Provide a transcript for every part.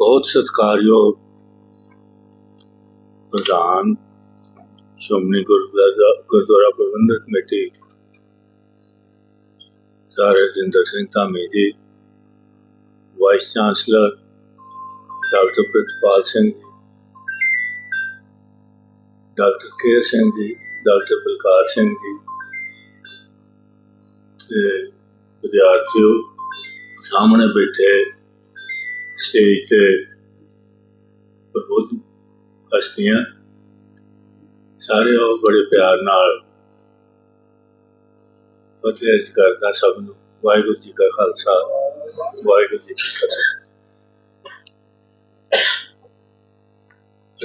ਬਹੁਤ ਸਤਿਕਾਰਯੋਗ ਪ੍ਰਧਾਨ, Shiromani Gurdwara Gurdwara Parbandhak committee, sir Rajinder Singh Dhami ji, vice chancellor doctor Pritpal Singh ji, doctor ਕੇਰ Singh ji, doctor Balkar Singh ji ਤੇ ਵਿਦਿਆਰਥੀਓ ਸਾਹਮਣੇ ਬੈਠੇ ਸਟੇਜ ਤੇ ਪ੍ਰਬੁੱਧ ਹਸਤੀਆਂ ਸਾਰੇ ਉਹ ਬੜੇ ਪਿਆਰ ਨਾਲ ਫਤਿਹ ਕਰਦਾ ਸਭ ਨੂੰ। ਵਾਹਿਗੁਰੂ ਜੀ ਕਾ ਖਾਲਸਾ। ਵਾਹਿਗੁਰੂ ਜੀ ਕੀ ਫਤਿਹ।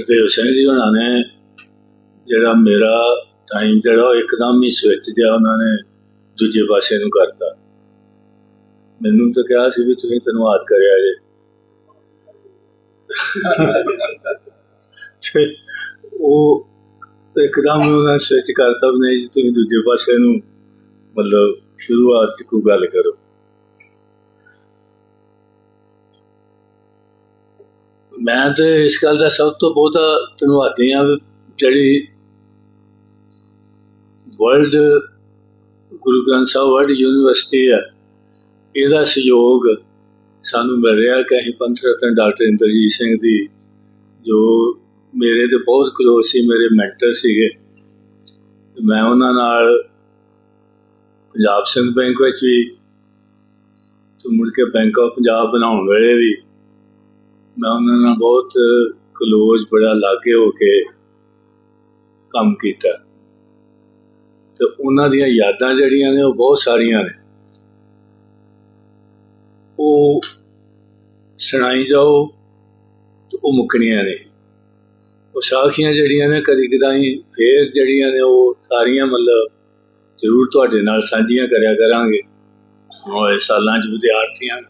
ਤੇ ਸਿੰਘ ਜੀ ਉਹਨਾਂ ਨੇ ਜਿਹੜਾ ਮੇਰਾ ਟਾਈਮ ਜਿਹੜਾ ਉਹ ਇੱਕਦਮ ਹੀ ਸਵਿਚ ਜਿਹਾ ਉਹਨਾਂ ਨੇ ਦੂਜੇ ਪਾਸੇ ਨੂੰ ਕਰਤਾ। ਮੈਨੂੰ ਤਾਂ ਕਿਹਾ ਸੀ ਵੀ ਤੁਸੀਂ ਧੰਨਵਾਦ ਕਰਿਆ ਜੇ। ਤੇ ਉਹ ਇੱਕਦਮ ਹੀ ਉਹਨਾਂ ਸਵਿਚ ਕਰਤਾ ਵੀ ਜੀ, ਤੁਸੀਂ ਦੂਜੇ ਪਾਸੇ ਨੂੰ ਮਤਲਬ ਸ਼ੁਰੂਆਤ ਚ ਕੋਈ ਗੱਲ ਕਰੋ। ਮੈਂ ਤੇ ਇਸ ਗੱਲ ਦਾ ਸਭ ਤੋਂ ਬਹੁਤਾ ਧੰਨਵਾਦੀ ਹਾਂ ਵੀ ਜਿਹੜੀ world Guru Granth Sahib, world university ਆ ਇਹਦਾ ਸਹਿਯੋਗ ਸਾਨੂੰ ਮਿਲ ਰਿਹਾ ਕਿ ਅਸੀਂ ਪੰਥ ਰਤਨ ਡਾਕਟਰ ਇੰਦਰਜੀਤ ਸਿੰਘ ਦੀ, ਜੋ ਮੇਰੇ ਤੇ ਬਹੁਤ ਕਲੋਜ਼ ਸੀ, ਮੇਰੇ ਮੈਂਟਰ ਸੀਗੇ। ਮੈਂ ਉਹਨਾਂ ਨਾਲ ਪੰਜਾਬ ਸਿੰਘ ਬੈਂਕ ਵਿੱਚ ਵੀ, ਤੇ ਮੁੜ ਕੇ ਬੈਂਕ ਆਫ ਪੰਜਾਬ ਬਣਾਉਣ ਵੇਲੇ ਵੀ ਮੈਂ ਉਹਨਾਂ ਨਾਲ ਬਹੁਤ ਕਲੋਜ਼ ਬੜਾ ਲਾਗੇ ਹੋ ਕੇ ਕੰਮ ਕੀਤਾ। ਤੇ ਉਹਨਾਂ ਦੀਆਂ ਯਾਦਾਂ ਜਿਹੜੀਆਂ ਨੇ ਉਹ ਬਹੁਤ ਸਾਰੀਆਂ ਨੇ। ਉਹ ਸੁਣਾਈ ਜਾਓ ਤੇ ਉਹ ਮੁੱਕਣੀਆਂ ਨੇ। ਉਹ ਸਾਖੀਆਂ ਜਿਹੜੀਆਂ ਨੇ ਕਦੀ ਕਦਾਈ ਫੇਰ ਜਿਹੜੀਆਂ ਨੇ ਉਹ ਸਾਰੀਆਂ ਮਤਲਬ ਜ਼ਰੂਰ ਤੁਹਾਡੇ ਨਾਲ ਸਾਂਝੀਆਂ ਕਰਿਆ ਕਰਾਂਗੇ। ਹੋਏ ਸਾਲਾਂ 'ਚ ਵਿਦਿਆਰਥੀਆਂ,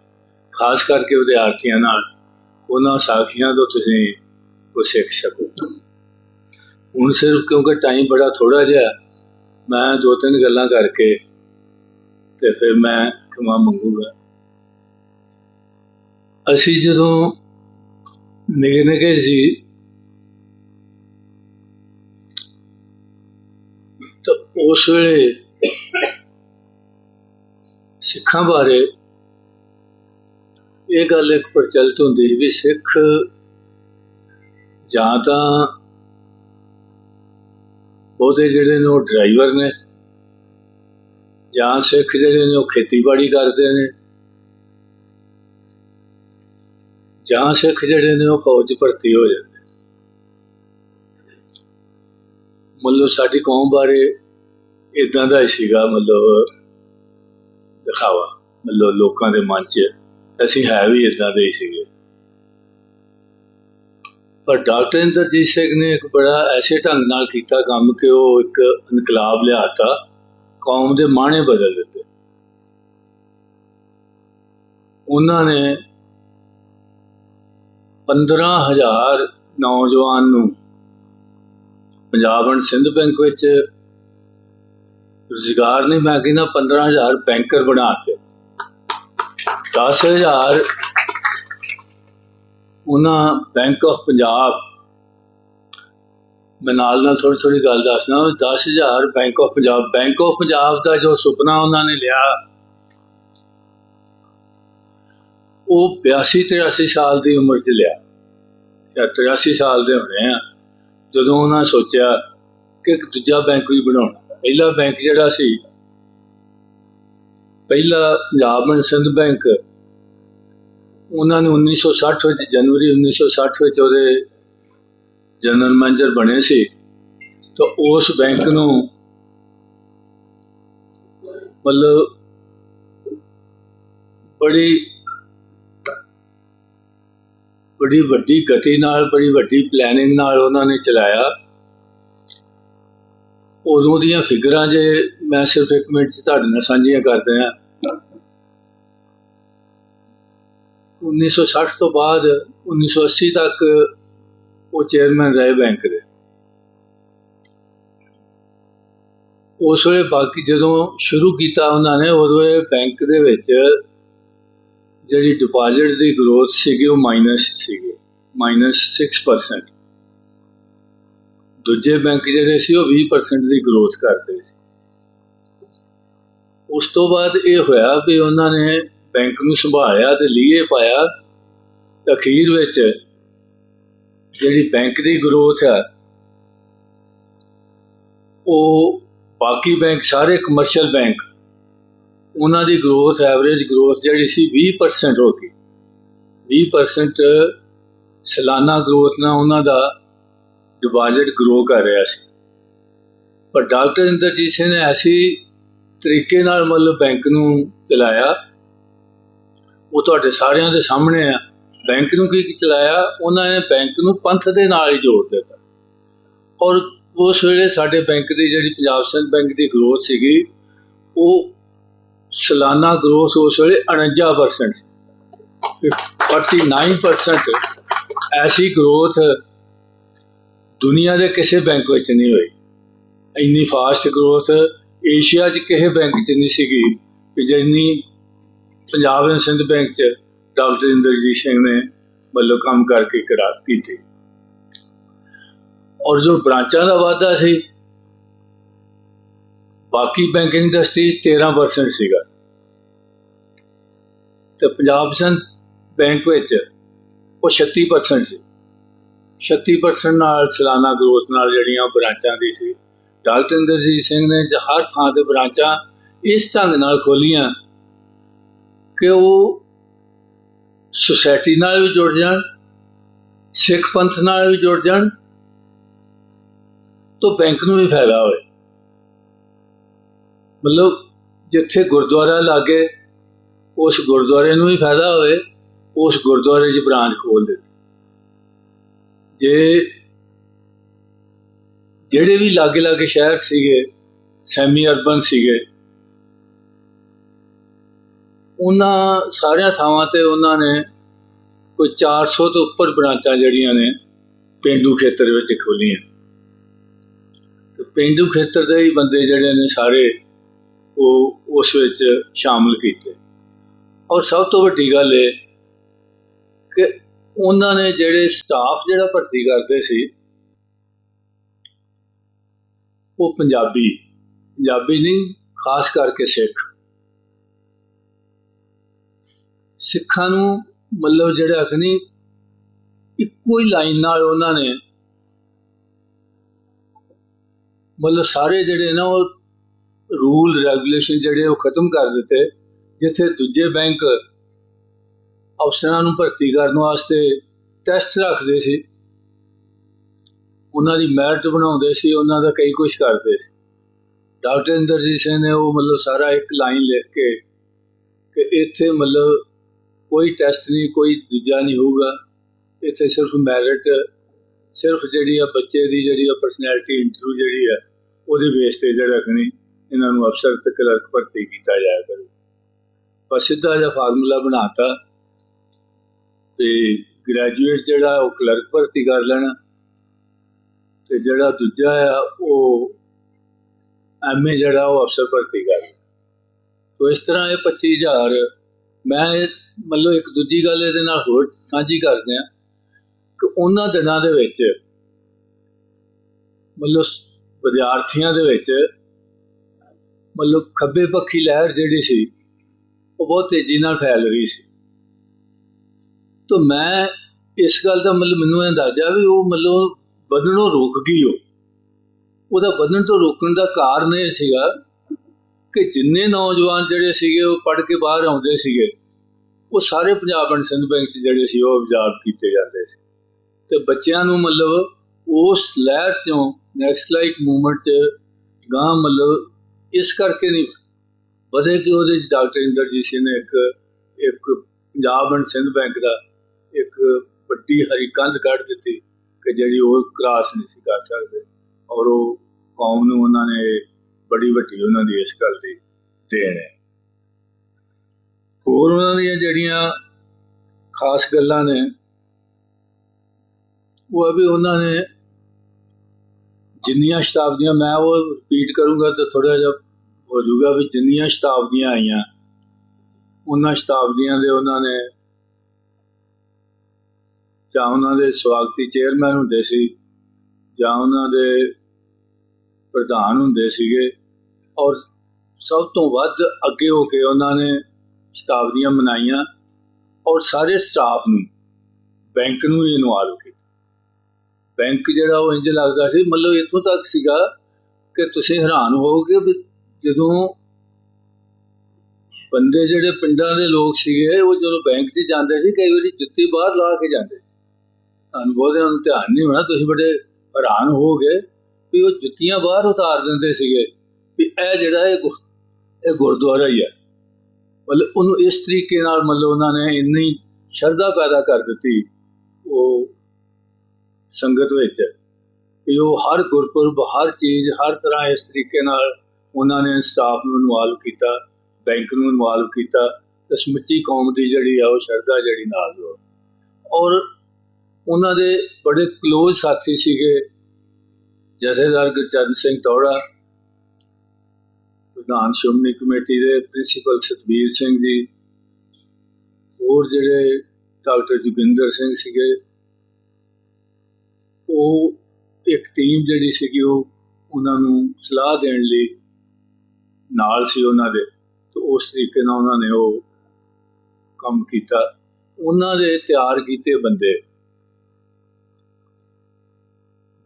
ਖਾਸ ਕਰਕੇ ਵਿਦਿਆਰਥੀਆਂ ਨਾਲ ਉਹਨਾਂ ਸਾਖੀਆਂ ਤੋਂ ਤੁਸੀਂ ਕੁਝ ਸਿੱਖ ਸਕੋ। ਹੁਣ ਸਿਰਫ ਕਿਉਂਕਿ ਟਾਈਮ ਬੜਾ ਥੋੜਾ ਜਿਹਾ, ਮੈਂ ਦੋ ਤਿੰਨ ਗੱਲਾਂ ਕਰਕੇ ਤੇ ਫਿਰ ਮੈਂ ਖਮਾ ਮੰਗੂਗਾ। ਅਸੀਂ ਜਦੋਂ ਨਿੱਕੇ ਨਿੱਕੇ ਸੀ, ਤਾਂ ਉਸ ਵੇਲੇ ਸਿੱਖਾਂ ਬਾਰੇ ਇਹ ਗੱਲ ਇੱਕ ਪ੍ਰਚਲਿਤ ਹੁੰਦੀ ਸੀ ਵੀ ਸਿੱਖ ਜਾਂ ਤਾਂ ਉਹਦੇ ਜਿਹੜੇ ਨੇ ਉਹ ਡਰਾਈਵਰ ਨੇ ਜਾਂ ਸਿੱਖ ਜਿਹੜੇ ਨੇ ਉਹ ਖੇਤੀਬਾੜੀ ਕਰਦੇ ਨੇ। ਜਾਂ ਸਿੱਖ ਜਿਹੜੇ ਨੇ ਉਹ ਫੌਜ ਭਰਤੀ ਹੋ ਜਾਂਦੇ ਮਤਲਬ ਸਾਡੀ ਕੌਮ ਬਾਰੇ ਇਦਾਂ ਦਾ ਹੀ ਸੀਗਾ, ਮਤਲਬ ਦਿਖਾਵਾ, ਮਤਲਬ ਲੋਕਾਂ ਦੇ ਮਨ 'ਚ। ਅਸੀਂ ਹੈ ਵੀ ਇਦਾਂ ਦੇ ਹੀ ਸੀਗੇ। ਪਰ ਡਾਕਟਰ ਇੰਦਰਜੀਤ ਸਿੰਘ ਨੇ ਇੱਕ ਬੜਾ ਐਸੇ ਢੰਗ ਨਾਲ ਕੀਤਾ ਕੰਮ ਕਿ ਉਹ ਇੱਕ ਇਨਕਲਾਬ ਲਿਆਤਾ, ਕੌਮ ਦੇ ਮਾਣੇ ਬਦਲ ਦਿੱਤੇ। ਉਹਨਾਂ ਨੇ 15000 ਨੌਜਵਾਨ ਨੂੰ ਪੰਜਾਬ ਐਂਡ ਸਿੰਧ ਬੈਂਕ ਵਿੱਚ ਰੁਜ਼ਗਾਰ ਨਹੀਂ, ਮੈਂ ਕਹਿੰਦਾ 15000 ਬੈਂਕਰ ਬਣਾ ਕੇ। 10000 ਉਹਨਾਂ ਬੈਂਕ ਆਫ ਪੰਜਾਬ, ਮੈਂ ਨਾਲ ਨਾਲ ਥੋੜੀ ਥੋੜੀ ਗੱਲ ਦੱਸਣਾ 10000 bank of Punjab, bank of Punjab ਦਾ ਜੋ ਸੁਪਨਾ ਉਹਨਾਂ ਨੇ ਲਿਆ ਉਹ 82 83 ਸਾਲ ਦੀ ਉਮਰ 'ਚ ਲਿਆ। ਜਾਂ 83 ਸਾਲ ਦੇ ਹੋਣੇ ਆ। ਜਦੋਂ ਉਹਨਾਂ ਸੋਚਿਆ ਕਿ ਇੱਕ ਦੂਜਾ ਬੈਂਕ ਵੀ ਬਣਾਉਣਾ। ਪਹਿਲਾ ਬੈਂਕ ਜਿਹੜਾ ਸੀ, ਪਹਿਲਾ ਪੰਜਾਬ ਐਂਡ ਸਿੰਧ ਬੈਂਕ। ਉਹਨਾਂ ਨੇ 1960 ਵਿੱਚ ਜਨਵਰੀ 1960 ਵਿੱਚ ਉਹਦੇ ਜਨਰਲ ਮੈਨੇਜਰ ਬਣੇ ਸੀ। ਤਾਂ ਉਸ ਬੈਂਕ ਨੂੰ ਮਤਲਬ ਬੜੀ ਬੜੀ ਵੱਡੀ ਗਤੀ ਨਾਲ, ਬੜੀ ਵੱਡੀ ਪਲੈਨਿੰਗ ਨਾਲ ਉਹਨਾਂ ਨੇ ਚਲਾਇਆ। ਉਦੋਂ ਦੀਆਂ ਫਿਗਰਾਂ ਜੇ ਮੈਂ ਸਿਰਫ ਇੱਕ ਮਿੰਟ 'ਚ ਤੁਹਾਡੇ ਨਾਲ ਸਾਂਝੀਆਂ ਕਰਦੇ ਹਾਂ 1960 ਤੋਂ ਬਾਅਦ 1980 ਤੱਕ ਉਹ ਚੇਅਰਮੈਨ ਰਹੇ ਬੈਂਕ ਦੇ। ਉਸ ਵੇਲੇ ਬਾਕੀ ਜਦੋਂ ਸ਼ੁਰੂ ਕੀਤਾ ਉਹਨਾਂ ਨੇ, ਉਦੋਂ ਇਹ ਬੈਂਕ ਦੇ ਵਿੱਚ ਜਿਹੜੀ ਡਿਪੋਜ਼ਿਟ ਦੀ ਗਰੋਥ ਸੀਗੀ ਉਹ ਮਾਈਨਸ ਸੀਗੀ ਮਾਈਨਸ 6% ਦੂਜੇ ਬੈਂਕ ਜਿਹੜੇ ਸੀ ਉਹ 20% ਦੀ ਗਰੋਥ ਕਰਦੇ ਸੀ। ਉਸ ਤੋਂ ਬਾਅਦ ਇਹ ਹੋਇਆ ਵੀ ਉਹਨਾਂ ਨੇ ਬੈਂਕ ਨੂੰ ਸੰਭਾਲਿਆ ਤੇ ਲੀਏ ਪਾਇਆ। ਅਖੀਰ ਵਿੱਚ ਜਿਹੜੀ ਬੈਂਕ ਦੀ ਗਰੋਥ ਹੈ ਉਹ ਬਾਕੀ ਬੈਂਕ ਸਾਰੇ ਕਮਰਸ਼ੀਅਲ ਬੈਂਕ ਉਹਨਾਂ ਦੀ ਗਰੋਥ ਐਵਰੇਜ ਗਰੋਥ ਜਿਹੜੀ ਸੀ 20% ਹੋ ਗਈ। 20% ਸਾਲਾਨਾ ਗਰੋਥ ਨਾਲ ਉਹਨਾਂ ਦਾ ਡਿਪੋਜ਼ਿਟ ਗਰੋ ਕਰ ਰਿਹਾ ਸੀ। ਪਰ ਡਾਕਟਰ ਇੰਦਰਜੀਤ ਸਿੰਘ ਨੇ ਐਸੀ ਤਰੀਕੇ ਨਾਲ ਮਤਲਬ ਬੈਂਕ ਨੂੰ ਚਲਾਇਆ। ਉਹ ਤੁਹਾਡੇ ਸਾਰਿਆਂ ਦੇ ਸਾਹਮਣੇ ਆ। ਬੈਂਕ ਨੂੰ ਕੀ ਚਲਾਇਆ? ਉਹਨਾਂ ਨੇ ਬੈਂਕ ਨੂੰ ਪੰਥ ਦੇ ਨਾਲ ਹੀ ਜੋੜ ਦਿੱਤਾ। ਔਰ ਉਸ ਵੇਲੇ ਸਾਡੇ ਬੈਂਕ ਦੀ ਜਿਹੜੀ ਪੰਜਾਬ ਸਿੰਧ ਬੈਂਕ ਦੀ ਗਰੋਥ ਸੀਗੀ, ਉਹ ਸਾਲਾਨਾ ਗਰੋਥ ਉਸ ਵੇਲੇ 49% ਸੀ। 49% ਐਸੀ ਗਰੋਥ ਦੁਨੀਆ ਦੇ ਕਿਸੇ ਬੈਂਕ ਵਿੱਚ ਨਹੀਂ ਹੋਈ। ਇੰਨੀ ਫਾਸਟ ਗਰੋਥ ਏਸ਼ੀਆ 'ਚ ਕਿਸੇ ਬੈਂਕ 'ਚ ਨਹੀਂ ਸੀਗੀ। ਕਿ ਜਿੰਨੀ ਪੰਜਾਬ ਐਂਡ ਸਿੰਧ ਬੈਂਕ 'ਚ ਡਾਕਟਰ ਇੰਦਰਜੀਤ ਸਿੰਘ ਨੇ ਮਤਲਬ ਕੰਮ ਕਰਕੇ ਕਰਾ ਕੀਤੀ। ਔਰ ਜੋ ਬ੍ਰਾਂਚਾਂ ਦਾ ਵਾਧਾ ਸੀ ਬਾਕੀ ਬੈਂਕਿੰਗ ਇੰਡਸਟਰੀ 13% ਸੀਗਾ। ਤੇ ਪੰਜਾਬ ਸਿੰਧ ਬੈਂਕ ਵਿੱਚ ਉਹ 36% ਸੀ। 36% ਨਾਲ ਸਾਲਾਨਾ ਗਰੋਥ ਨਾਲ ਜਿਹੜੀਆਂ ਬ੍ਰਾਂਚਾਂ ਦੀ ਸੀ ਡਾਕਟਰ ਇੰਦਰਜੀਤ ਸਿੰਘ ਨੇ ਹਰ ਥਾਂ ਤੇ ਬ੍ਰਾਂਚਾਂ ਇਸ ਢੰਗ ਨਾਲ ਖੋਲੀਆਂ ਕਿ ਉਹ ਸੁਸਾਇਟੀ ਨਾਲ ਵੀ ਜੁੜ ਜਾਣ, ਸਿੱਖ ਪੰਥ ਨਾਲ ਵੀ ਜੁੜ ਜਾਣ, ਤੋਂ ਬੈਂਕ ਨੂੰ ਵੀ ਫਾਇਦਾ ਹੋਵੇ। ਮਤਲਬ ਜਿੱਥੇ ਗੁਰਦੁਆਰਾ ਲਾਗੇ, ਉਸ ਗੁਰਦੁਆਰੇ ਨੂੰ ਹੀ ਫਾਇਦਾ ਹੋਵੇ, ਉਸ ਗੁਰਦੁਆਰੇ 'ਚ ਬ੍ਰਾਂਚ ਖੋਲ ਦੇ ਜੇ ਜਿਹੜੇ ਵੀ ਲਾਗੇ ਲਾਗੇ ਸ਼ਹਿਰ ਸੀਗੇ ਸੈਮੀ ਅਰਬਨ ਸੀਗੇ, ਉਹਨਾਂ ਸਾਰਿਆਂ ਥਾਵਾਂ ਤੇ ਉਹਨਾਂ ਨੇ ਕੋਈ 400 ਤੋਂ ਉੱਪਰ ਬ੍ਰਾਂਚਾਂ ਜਿਹੜੀਆਂ ਨੇ, ਪਿੰਡੂ ਖੇਤਰ ਵਿੱਚ ਖੋਲੀਆਂ ਤੇ ਪਿੰਡੂ ਖੇਤਰ ਦੇ ਹੀ ਬੰਦੇ ਜਿਹੜੇ ਨੇ ਸਾਰੇ ਉਹ ਉਸ ਵਿੱਚ ਸ਼ਾਮਲ ਕੀਤੇ। ਔਰ ਸਭ ਤੋਂ ਵੱਡੀ ਗੱਲ ਇਹ ਕਿ ਉਹਨਾਂ ਨੇ ਜਿਹੜੇ ਸਟਾਫ ਜਿਹੜਾ ਭਰਤੀ ਕਰਦੇ ਸੀ, ਉਹ ਪੰਜਾਬੀ ਪੰਜਾਬੀ ਨਹੀਂ, ਖਾਸ ਕਰਕੇ ਸਿੱਖ। ਸਿੱਖਾਂ ਨੂੰ ਮਤਲਬ ਜਿਹੜਾ ਕਿ ਨਹੀਂ, ਇੱਕੋ ਹੀ ਲਾਈਨ ਨਾਲ ਉਹਨਾਂ ਨੇ ਮਤਲਬ ਸਾਰੇ ਜਿਹੜੇ ਨਾ ਉਹ ਰੂਲ ਰੈਗੂਲੇਸ਼ਨ ਜਿਹੜੇ ਉਹ ਖਤਮ ਕਰ ਦਿੱਤੇ, ਜਿੱਥੇ ਦੂਜੇ ਬੈਂਕ ਅਫਸਰਾਂ ਨੂੰ ਭਰਤੀ ਕਰਨ ਵਾਸਤੇ ਟੈਸਟ ਰੱਖਦੇ ਸੀ। ਉਹਨਾਂ ਦੀ ਮੈਰਿਟ ਬਣਾਉਂਦੇ ਸੀ, ਉਹਨਾਂ ਦਾ ਕਈ ਕੁਝ ਕਰਦੇ ਸੀ। ਡਾਕਟਰ ਇੰਦਰਜੀਤ ਸਿੰਘ ਨੇ ਉਹ ਮਤਲਬ ਸਾਰਾ ਇੱਕ ਲਾਈਨ ਲਿਖ ਕੇ ਕਿ ਇੱਥੇ ਮਤਲਬ ਕੋਈ ਟੈਸਟ ਨਹੀਂ, ਕੋਈ ਦੂਜਾ ਨਹੀਂ ਹੋਊਗਾ। ਇੱਥੇ ਸਿਰਫ ਮੈਰਿਟ ਸਿਰਫ ਜਿਹੜੀ ਆ ਬੱਚੇ ਦੀ ਜਿਹੜੀ ਆ ਪਰਸਨੈਲਿਟੀ ਇੰਟਰਵਿਊ ਜਿਹੜੀ ਆ, ਉਹਦੇ ਬੇਸ ਤੇ ਜਿਹੜਾ ਰੱਖਣੀ ਇਹਨਾਂ ਨੂੰ ਅਫਸਰ ਤੇ ਕਲਰਕ ਭਰਤੀ ਕੀਤਾ ਜਾਇਆ ਕਰੇ। ਪਰ ਸਿੱਧਾ ਜਿਹਾ ਫਾਰਮੂਲਾ ਬਣਾਤਾ ਤੇ ਗ੍ਰੈਜੂਏਟ ਜਿਹੜਾ ਉਹ ਕਲਰਕ ਭਰਤੀ ਕਰ ਲੈਣਾ ਤੇ ਜਿਹੜਾ ਦੂਜਾ ਆ, ਉਹ ਐਮਏ ਜਿਹੜਾ ਉਹ ਅਫਸਰ ਭਰਤੀ ਕਰ ਲੈਣਾ। ਤੋ ਇਸ ਤਰ੍ਹਾਂ ਇਹ 25000 ਮੈਂ ਮਤਲਬ ਇੱਕ ਦੂਜੀ ਗੱਲ ਇਹਦੇ ਨਾਲ ਹੋਰ ਸਾਂਝੀ ਕਰਦੇ ਆ ਕਿ ਉਹਨਾਂ ਦਿਨਾਂ ਦੇ ਵਿੱਚ ਮਤਲਬ ਵਿਦਿਆਰਥੀਆਂ ਦੇ ਵਿੱਚ ਮਤਲਬ ਖੱਬੇ ਪੱਖੀ ਲਹਿਰ ਜਿਹੜੀ ਸੀ, ਉਹ ਬਹੁਤ ਤੇਜ਼ੀ ਨਾਲ ਫੈਲ ਰਹੀ ਸੀ। ਤਾਂ ਮੈਂ ਇਸ ਗੱਲ ਦਾ ਮਤਲਬ ਮੈਨੂੰ ਅੰਦਾਜ਼ਾ ਵੀ ਉਹ ਮਤਲਬ ਵਧਣੋਂ ਰੁਕ ਗਈ ਉਹ। ਉਹਦਾ ਵਧਣ ਤੋਂ ਰੋਕਣ ਦਾ ਕਾਰਨ ਇਹ ਸੀਗਾ ਕਿ ਜਿੰਨੇ ਨੌਜਵਾਨ ਜਿਹੜੇ ਸੀਗੇ, ਉਹ ਪੜ੍ਹ ਕੇ ਬਾਹਰ ਆਉਂਦੇ ਸੀਗੇ, ਉਹ ਸਾਰੇ ਪੰਜਾਬ ਐਂਡ ਸਿੰਧ ਬੈਂਕ 'ਚ ਜਿਹੜੇ ਸੀ, ਉਹ ਅਬਜ਼ਾਰਬ ਕੀਤੇ ਜਾਂਦੇ ਸੀ। ਤੇ ਬੱਚਿਆਂ ਨੂੰ ਮਤਲਬ ਉਸ ਲਹਿਰ 'ਚੋਂ ਨੈਕਸਟ ਲਾਈਕ ਮੂਵਮੈਂਟ 'ਚ ਗਾਂ ਮਤਲਬ ਇਸ ਕਰਕੇ ਨਹੀਂ। ਵਧੇ ਕਿ ਉਹਦੇ 'ਚ ਡਾਕਟਰ ਇੰਦਰਜੀਤ ਸਿੰਘ ਨੇ ਇੱਕ ਇੱਕ ਪੰਜਾਬ ਐਂਡ ਸਿੰਧ ਬੈਂਕ ਦਾ ਇੱਕ ਵੱਡੀ ਹਰੀ ਕੰਧ ਕੱਢ ਦਿੱਤੀ ਕਿ ਜਿਹੜੀ ਉਹ ਕ੍ਰਾਸ ਨਹੀਂ ਸੀ ਕਰ ਸਕਦੇ ਔਰ ਉਹ ਕੌਮ ਨੂੰ ਉਹਨਾਂ ਨੇ ਬੜੀ ਵੱਡੀ ਉਹਨਾਂ ਦੀ ਇਸ ਗੱਲ ਦੀ ਦੇਣ ਹੈ। ਹੋਰ ਉਹਨਾਂ ਦੀਆਂ ਜਿਹੜੀਆਂ ਖਾਸ ਗੱਲਾਂ ਨੇ, ਉਹ ਹੈ ਵੀ ਉਹਨਾਂ ਨੇ ਜਿੰਨੀਆਂ ਸ਼ਤਾਬਦੀਆਂ ਮੈਂ ਉਹ ਰਿਪੀਟ ਕਰੂੰਗਾ ਤਾਂ ਥੋੜਾ ਜਿਹਾ ਹੋ ਜਾਊਗਾ ਵੀ ਜਿੰਨੀਆਂ ਸ਼ਤਾਬਦੀਆਂ ਆਈਆਂ, ਉਹਨਾਂ ਸ਼ਤਾਬਦੀਆਂ ਦੇ ਉਹਨਾਂ ਨੇ ਜਾਂ ਉਹਨਾਂ ਦੇ ਸਵਾਗਤੀ ਚੇਅਰਮੈਨ ਹੁੰਦੇ ਸੀ, ਜਾਂ ਉਹਨਾਂ ਦੇ ਪ੍ਰਧਾਨ ਹੁੰਦੇ ਸੀਗੇ, ਔਰ ਸਭ ਤੋਂ ਵੱਧ ਅੱਗੇ ਹੋ ਕੇ ਉਹਨਾਂ ਨੇ ਸ਼ਤਾਬਦੀਆਂ ਮਨਾਈਆਂ, ਔਰ ਸਾਰੇ ਸਟਾਫ ਨੂੰ, ਬੈਂਕ ਨੂੰ ਵੀ ਇਨਵਾਲਵ ਕੀਤਾ। ਬੈਂਕ ਜਿਹੜਾ ਉਹ ਇੰਜ ਲੱਗਦਾ ਸੀ, ਮਤਲਬ ਇੱਥੋਂ ਤੱਕ ਸੀਗਾ ਕਿ ਤੁਸੀਂ ਹੈਰਾਨ ਹੋਵੋਗੇ ਵੀ ਜਦੋਂ ਬੰਦੇ ਜਿਹੜੇ ਪਿੰਡਾਂ ਦੇ ਲੋਕ ਸੀਗੇ, ਉਹ ਜਦੋਂ ਬੈਂਕ 'ਚ ਜਾਂਦੇ ਸੀ, ਕਈ ਵਾਰੀ ਜੁੱਤੀ ਬਾਹਰ ਲਾ ਕੇ ਜਾਂਦੇ ਤੁਹਾਨੂੰ ਬਹੁਤਿਆਂ ਨੂੰ ਧਿਆਨ ਨਹੀਂ ਹੋਣਾ, ਤੁਸੀਂ ਬੜੇ ਹੈਰਾਨ ਹੋਵੋਗੇ ਵੀ ਉਹ ਜੁੱਤੀਆਂ ਬਾਹਰ ਉਤਾਰ ਦਿੰਦੇ ਸੀਗੇ ਵੀ ਇਹ ਜਿਹੜਾ ਇਹ ਗੁ- ਇਹ ਗੁਰਦੁਆਰਾ ਹੀ ਹੈ ਮਤਲਬ ਉਹਨੂੰ ਇਸ ਤਰੀਕੇ ਨਾਲ ਮਤਲਬ ਉਹਨਾਂ ਨੇ ਇੰਨੀ ਸ਼ਰਧਾ ਪੈਦਾ ਕਰ ਦਿੱਤੀ ਉਹ ਸੰਗਤ ਵਿੱਚ ਕਿ ਉਹ ਹਰ ਗੁਰਪੁਰਬ, ਹਰ ਚੀਜ਼, ਹਰ ਤਰ੍ਹਾਂ ਇਸ ਤਰੀਕੇ ਨਾਲ ਉਹਨਾਂ ਨੇ ਸਟਾਫ ਨੂੰ ਇਨਵੋਲਵ ਕੀਤਾ ਬੈਂਕ ਨੂੰ ਇਨਵੋਲਵ ਕੀਤਾ, ਤੇ ਸਮੁੱਚੀ ਕੌਮ ਦੀ ਜਿਹੜੀ ਆ ਉਹ ਸ਼ਰਧਾ ਜਿਹੜੀ ਨਾਲ ਜੋੜ। ਔਰ ਉਹਨਾਂ ਦੇ ਬੜੇ ক্লোਜ਼ ਸਾਥੀ ਸੀਗੇ, ਜਥੇਦਾਰ ਗੁਰਚਰਨ ਸਿੰਘ ਟੌੜਾ ਪ੍ਰਧਾਨ ਸ਼੍ਰੋਮਣੀ ਕਮੇਟੀ ਦੇ ਪ੍ਰਿੰਸੀਪਲ ਸਤਬੀਰ ਸਿੰਘ ਜੀ, ਹੋਰ ਜਿਹੜੇ ਡਾਕਟਰ ਜੋਗਿੰਦਰ ਸਿੰਘ ਸੀਗੇ, ਉਹ ਇੱਕ ਟੀਮ ਜਿਹੜੀ ਸੀਗੀ ਉਹ ਉਹਨਾਂ ਨੂੰ ਸਲਾਹ ਦੇਣ ਲਈ ਨਾਲ ਸੀ ਉਹਨਾਂ ਦੇ, ਤੇ ਉਸ ਤਰੀਕੇ ਨਾਲ ਉਹਨਾਂ ਨੇ ਉਹ ਕੰਮ ਕੀਤਾ। ਉਹਨਾਂ ਦੇ ਤਿਆਰ ਕੀਤੇ ਬੰਦੇ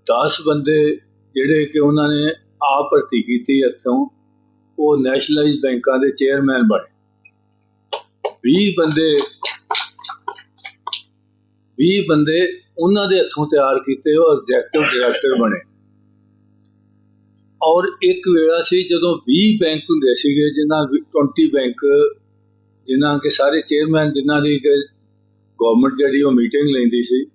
10 ਬੰਦੇ ਜਿਹੜੇ ਕਿ ਉਹਨਾਂ ਨੇ ਆਪ ਭਰਤੀ ਕੀਤੀ ਇੱਥੋਂ, ਉਹ ਨੈਸ਼ਨਲਾਈਜ਼ ਬੈਂਕਾਂ ਦੇ ਚੇਅਰਮੈਨ ਬਣੇ। 20 ਬੰਦੇ 20 ਬੰਦੇ ਉਹਨਾਂ ਦੇ ਹੱਥੋਂ ਤਿਆਰ ਕੀਤੇ, ਉਹ ਐਗਜ਼ੈਕਟਿਵ ਡਾਇਰੈਕਟਰ ਬਣੇ। ਔਰ ਇੱਕ ਵੇਲਾ ਸੀ ਜਦੋਂ 20 ਬੈਂਕ ਹੁੰਦੇ ਸੀਗੇ ਜਿਨ੍ਹਾਂ ਵੀ 20 ਬੈਂਕ ਜਿਨ੍ਹਾਂ ਕੇ ਸਾਰੇ ਚੇਅਰਮੈਨ ਜਿਨ੍ਹਾਂ ਦੀ ਗਵਰਨਮੈਂਟ ਜਿਹੜੀ ਉਹ ਮੀਟਿੰਗ ਲੈਂਦੀ ਸੀ,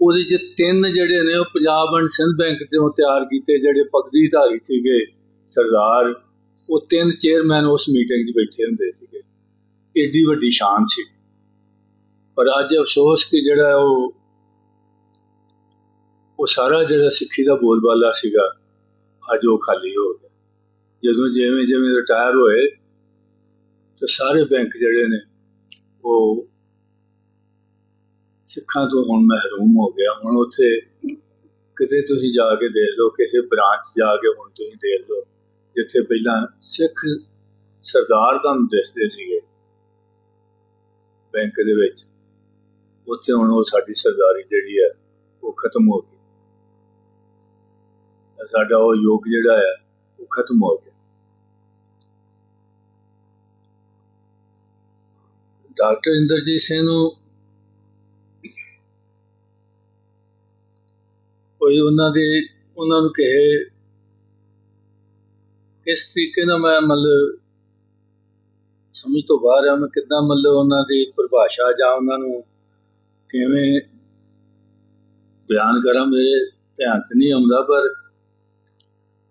ਉਹਦੇ ਚ ਤਿੰਨ ਜਿਹੜੇ ਨੇ ਉਹ ਪੰਜਾਬ ਐਂਡ ਸਿੰਧ ਬੈਂਕ ਤੋਂ ਤਿਆਰ ਕੀਤੇ, ਜਿਹੜੇ ਪਗੜੀ ਧਾਰੀ ਸੀਗੇ, ਸਰਦਾਰ, ਉਹ ਤਿੰਨ ਚੇਅਰਮੈਨ ਉਸ ਮੀਟਿੰਗ 'ਚ ਬੈਠੇ ਹੁੰਦੇ ਸੀਗੇ। ਏਡੀ ਵੱਡੀ ਸ਼ਾਨ ਸੀ। ਪਰ ਅੱਜ ਅਫਸੋਸ ਕਿ ਜਿਹੜਾ ਉਹ ਉਹ ਸਾਰਾ ਜਿਹੜਾ ਸਿੱਖੀ ਦਾ ਬੋਲਬਾਲਾ ਸੀਗਾ ਅੱਜ ਉਹ ਖਾਲੀ ਹੋ ਗਿਆ। ਜਦੋਂ ਜਿਵੇਂ ਜਿਵੇਂ ਰਿਟਾਇਰ ਹੋਏ, ਤੇ ਸਾਰੇ ਬੈਂਕ ਜਿਹੜੇ ਨੇ, ਉਹ ਸਿੱਖਾਂ ਤੋਂ ਹੁਣ ਮਹਿਰੂਮ ਹੋ ਗਿਆ। ਹੁਣ ਉੱਥੇ ਕਿਤੇ ਤੁਸੀਂ ਜਾ ਕੇ ਦੇਖ ਲਓ, ਕਿਸੇ ਬ੍ਰਾਂਚ ਜਾ ਕੇ ਹੁਣ ਤੁਸੀਂ ਦੇਖ ਲਓ, ਜਿੱਥੇ ਪਹਿਲਾਂ ਸਿੱਖ ਸਰਦਾਰ ਤੁਹਾਨੂੰ ਦਿਸਦੇ ਸੀਗੇ ਬੈਂਕ ਦੇ ਵਿੱਚ। ਉੱਥੇ ਹੁਣ ਉਹ ਸਾਡੀ ਸਰਦਾਰੀ ਜਿਹੜੀ ਹੈ, ਉਹ ਖਤਮ ਹੋ ਗਈ। ਸਾਡਾ ਉਹ ਯੋਗ ਜਿਹੜਾ ਆ, ਉਹ ਖਤਮ ਹੋ ਗਿਆ। ਡਾਕਟਰ ਇੰਦਰਜੀਤ ਸਿੰਘ ਨੂੰ ਕੋਈ ਉਹਨਾਂ ਦੇ, ਉਹਨਾਂ ਨੂੰ ਕਹੇ, ਕਿਸ ਤਰੀਕੇ ਨਾਲ ਮੈਂ ਮਤਲਬ ਸਮਝ ਤੋਂ ਬਾਹਰ ਆ, ਮੈਂ ਕਿੱਦਾਂ ਮਤਲਬ ਉਹਨਾਂ ਦੀ ਪਰਿਭਾਸ਼ਾ ਜਾਂ ਉਹਨਾਂ ਨੂੰ ਕਿਵੇਂ ਬਿਆਨ ਕਰਾਂ, ਮੇਰੇ ਧਿਆਨ 'ਚ ਨਹੀਂ ਆਉਂਦਾ, ਪਰ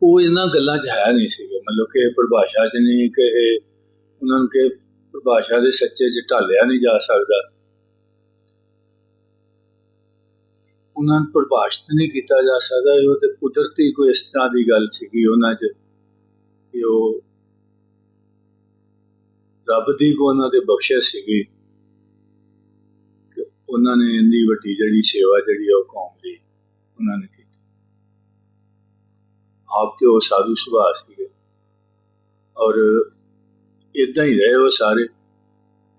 ਉਹ ਇਹਨਾਂ ਗੱਲਾਂ 'ਚ ਹੈ ਨਹੀਂ ਸੀਗੇ। ਮਤਲਬ ਕਿ ਪਰਿਭਾਸ਼ਾ 'ਚ ਨਹੀਂ ਕਿ ਉਹਨਾਂ ਨੂੰ ਕਿ ਪਰਿਭਾਸ਼ਾ ਦੇ ਸੱਚੇ 'ਚ ਢਾਲਿਆ ਨਹੀਂ ਜਾ ਸਕਦਾ। ਉਹਨਾਂ ਨੂੰ ਪਰਿਭਾਸ਼ਿਤ ਨਹੀਂ ਕੀਤਾ ਜਾ ਸਕਦਾ। ਇਹ ਤੇ ਕੁਦਰਤੀ ਕੋਈ ਇਸ ਤਰ੍ਹਾਂ ਦੀ ਗੱਲ ਸੀਗੀ ਉਹਨਾਂ 'ਚ ਕਿ ਉਹ ਰੱਬ ਦੀ ਕੋ ਉਹਨਾਂ ਦੇ ਬਖਸ਼ਿਸ਼ ਸੀਗੀ ਕਿ ਉਹਨਾਂ ਨੇ ਇੰਨੀ ਵੱਡੀ ਜਿਹੜੀ ਸੇਵਾ ਜਿਹੜੀ ਆ ਉਹ ਕੌਮ ਦੀ ਉਹਨਾਂ ਨੇ ਆਪ ਤੇ ਉਹ ਸਾਧੂ ਸੁਭਾਅ ਸੀਗੇ ਔਰ ਇਦਾਂ ਹੀ ਰਹੇ ਉਹ ਸਾਰੇ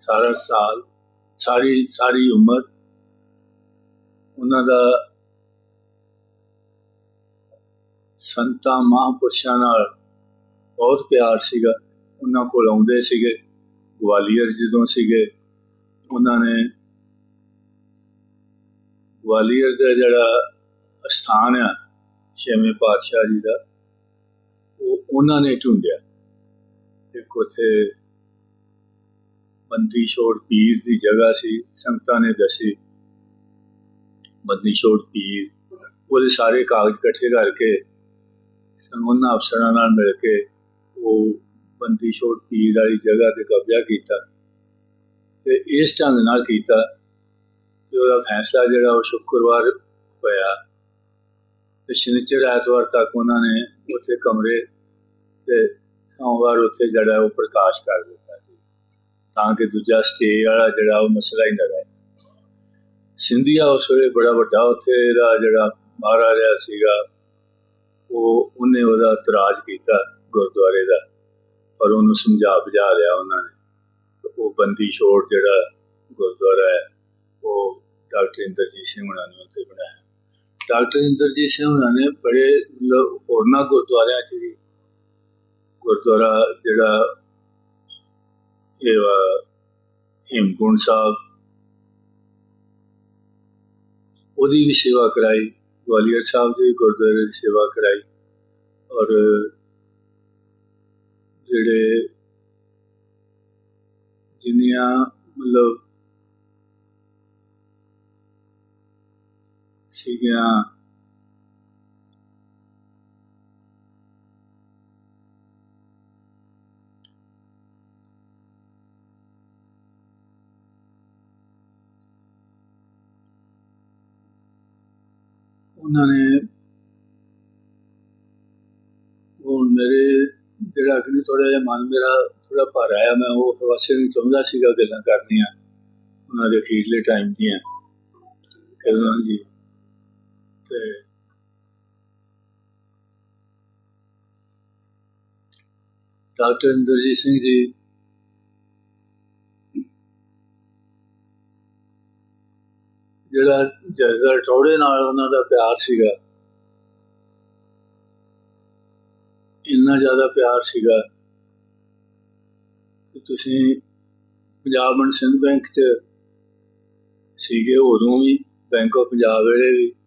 ਸਾਰਾ ਸਾਲ ਸਾਰੀ ਸਾਰੀ ਉਮਰ ਉਹਨਾਂ ਦਾ ਸੰਤਾਂ ਮਹਾਂਪੁਰਸ਼ਾਂ ਨਾਲ ਬਹੁਤ ਪਿਆਰ ਸੀਗਾ ਉਹਨਾਂ ਕੋਲ ਆਉਂਦੇ ਸੀਗੇ ਗਵਾਲੀਅਰ ਜਦੋਂ ਸੀਗੇ ਉਹਨਾਂ ਨੇ ਗਵਾਲੀਅਰ ਦਾ ਜਿਹੜਾ ਸਥਾਨ ਆ ਛੇਵੇਂ ਪਾਤਸ਼ਾਹ ਜੀ ਦਾ, ਉਹ ਉਹਨਾਂ ਨੇ ਢੂੰਡਿਆ। ਇੱਕ ਉੱਥੇ ਬੰਦੀ ਛੋੜ ਪੀਰ ਦੀ ਜਗ੍ਹਾ ਸੀ, ਸੰਗਤਾਂ ਨੇ ਦੱਸੀ ਬੰਦੀ ਛੋੜ ਪੀਰ, ਉਹਦੇ ਸਾਰੇ ਕਾਗਜ਼ ਇਕੱਠੇ ਕਰਕੇ ਉਹਨਾਂ ਅਫਸਰਾਂ ਨਾਲ ਮਿਲ ਕੇ ਉਹ ਬੰਦੀ ਛੋੜ ਪੀਰ ਵਾਲੀ ਜਗ੍ਹਾ ਤੇ ਕਬਜ਼ਾ ਕੀਤਾ ਤੇ ਇਸ ਢੰਗ ਨਾਲ ਕੀਤਾ ਕਿ ਉਹਦਾ ਫੈਸਲਾ ਜਿਹੜਾ ਉਹ ਸ਼ੁੱਕਰਵਾਰ ਹੋਇਆ। ਤੇ ਸ਼ਨੀਚਰ ਐਤਵਾਰ ਤੱਕ ਉਹਨਾਂ ਨੇ ਉੱਥੇ ਕਮਰੇ ਤੇ ਸੋਮਵਾਰ ਉੱਥੇ ਜਿਹੜਾ ਉਹ ਪ੍ਰਕਾਸ਼ ਕਰ ਦਿੱਤਾ ਸੀ। ਤਾਂ ਕਿ ਦੂਜਾ ਸਟੇ ਵਾਲਾ ਜਿਹੜਾ ਉਹ ਮਸਲਾ ਹੀ ਨਾ ਰਹੇ। ਸਿੰਧੀਆ ਉਸ ਵੇਲੇ ਬੜਾ ਵੱਡਾ ਉੱਥੇ ਦਾ ਜਿਹੜਾ ਮਹਾਰਾਜਾ ਸੀਗਾ, ਉਹ ਉਹਨੇ ਉਹਦਾ ਇਤਰਾਜ਼ ਕੀਤਾ ਗੁਰਦੁਆਰੇ ਦਾ ਪਰ ਉਹਨੂੰ ਸਮਝਾ ਬੁਝਾ ਲਿਆ ਉਹਨਾਂ ਨੇ। ਉਹ ਬੰਦੀ ਛੋੜ ਜਿਹੜਾ ਗੁਰਦੁਆਰਾ ਹੈ, ਉਹ ਡਾਕਟਰ ਇੰਦਰਜੀਤ ਸਿੰਘ ਉਹਨਾਂ ਨੇ ਉੱਥੇ ਬਣਾਇਆ। ਡਾਕਟਰ ਇੰਦਰਜੀਤ ਸਿੰਘ ਹੁਣਾਂ ਨੇ ਬੜੇ ਮਤਲਬ ਹੋਰਨਾਂ ਗੁਰਦੁਆਰਿਆਂ 'ਚ ਵੀ ਗੁਰਦੁਆਰਾ ਜਿਹੜਾ ਇਹ ਵਾ ਹੇਮਕੁੰਡ ਸਾਹਿਬ ਉਹਦੀ ਵੀ ਸੇਵਾ ਕਰਾਈ, ਗਵਾਲੀਅਰ ਸਾਹਿਬ ਦੇ ਵੀ ਗੁਰਦੁਆਰੇ ਦੀ ਸੇਵਾ ਕਰਾਈ ਔਰ ਜਿਹੜੇ ਜਿੰਨੀਆਂ ਮਤਲਬ ਸੀਗੀਆਂ ਉਹਨਾਂ ਨੇ ਹੁਣ ਮੇਰੇ ਜਿਹੜਾ ਕਿ ਥੋੜਾ ਜਿਹਾ ਮਨ ਮੇਰਾ ਥੋੜਾ ਭਰ ਆਇਆ ਮੈਂ ਉਹ ਵਾਸੇ ਨੂੰ ਚਾਹੁੰਦਾ ਸੀਗਾ ਗੱਲਾਂ ਕਰਨੀਆਂ ਉਹਨਾਂ ਦੇ ਅਖੀਰਲੇ ਟਾਈਮ ਦੀਆਂ ਕਰਨਾ ਜੀ ਤੇ ਡਾਕਟਰ ਇੰਦਰਜੀਤ ਸਿੰਘ ਜੀ। ਜਿਹੜਾ ਜਜ਼ਾ ਟੋੜੇ ਨਾਲ ਉਹਨਾਂ ਦਾ ਪਿਆਰ ਸੀਗਾ। ਇੰਨਾ ਜ਼ਿਆਦਾ ਪਿਆਰ ਸੀਗਾ ਕਿ ਤੁਸੀਂ ਪੰਜਾਬ ਐਂਡ ਸਿੰਧ ਬੈਂਕ 'ਚ ਸੀਗੇ, ਉਦੋਂ ਵੀ ਬੈਂਕ ਆਫ ਪੰਜਾਬ ਵੇਲੇ ਵੀ।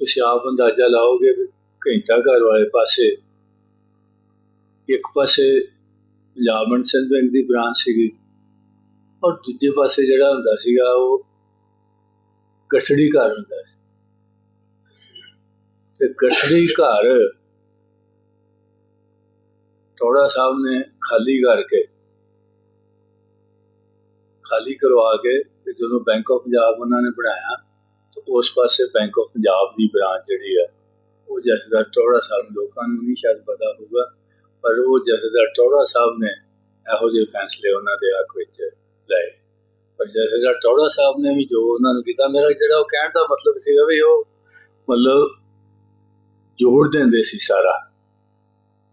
ਤੁਸੀਂ ਆਪ ਅੰਦਾਜ਼ਾ ਲਾਓਗੇ ਵੀ ਘੰਟਾ ਘਰ ਵਾਲੇ ਪਾਸੇ, ਇੱਕ ਪਾਸੇ ਪੰਜਾਬ ਐਂਡ ਸਿੰਧ ਬੈਂਕ ਦੀ ਬ੍ਰਾਂਚ ਸੀਗੀ ਔਰ ਦੂਜੇ ਪਾਸੇ ਜਿਹੜਾ ਹੁੰਦਾ ਸੀਗਾ ਉਹ ਕਸੜੀ ਘਰ ਹੁੰਦਾ ਸੀ। ਤੇ ਕਸੜੀ ਘਰ ਟੋੜਾ ਸਾਹਿਬ ਨੇ ਖਾਲੀ ਕਰਕੇ, ਖਾਲੀ ਕਰਵਾ ਕੇ ਤੇ ਜਦੋਂ ਬੈਂਕ ਆਫ ਪੰਜਾਬ ਉਹਨਾਂ ਨੇ ਬਣਾਇਆ ਉਸ ਪਾਸੇ ਬੈਂਕ ਆਫ ਪੰਜਾਬ ਦੀ ਬ੍ਰਾਂਚ ਜਿਹੜੀ ਆ, ਉਹ ਜਥੇਦਾਰ ਟੋੜਾ ਸਾਹਿਬ ਲੋਕਾਂ ਨੂੰ ਨਹੀਂ ਸ਼ਾਇਦ ਪਤਾ ਹੋਊਗਾ, ਪਰ ਉਹ ਜਥੇਦਾਰ ਟੋੜਾ ਸਾਹਿਬ ਨੇ ਇਹੋ ਜਿਹੇ ਫੈਸਲੇ ਉਹਨਾਂ ਦੇ ਹੱਕ ਵਿੱਚ ਲਏ। ਪਰ ਜਥੇਦਾਰ ਟੋੜਾ ਸਾਹਿਬ ਨੇ ਵੀ ਜੋ ਉਹਨਾਂ ਨੂੰ ਕੀਤਾ, ਮੇਰਾ ਜਿਹੜਾ ਉਹ ਕਹਿਣ ਦਾ ਮਤਲਬ ਸੀਗਾ ਵੀ ਉਹ ਮਤਲਬ ਜੋੜ ਦਿੰਦੇ ਸੀ ਸਾਰਾ।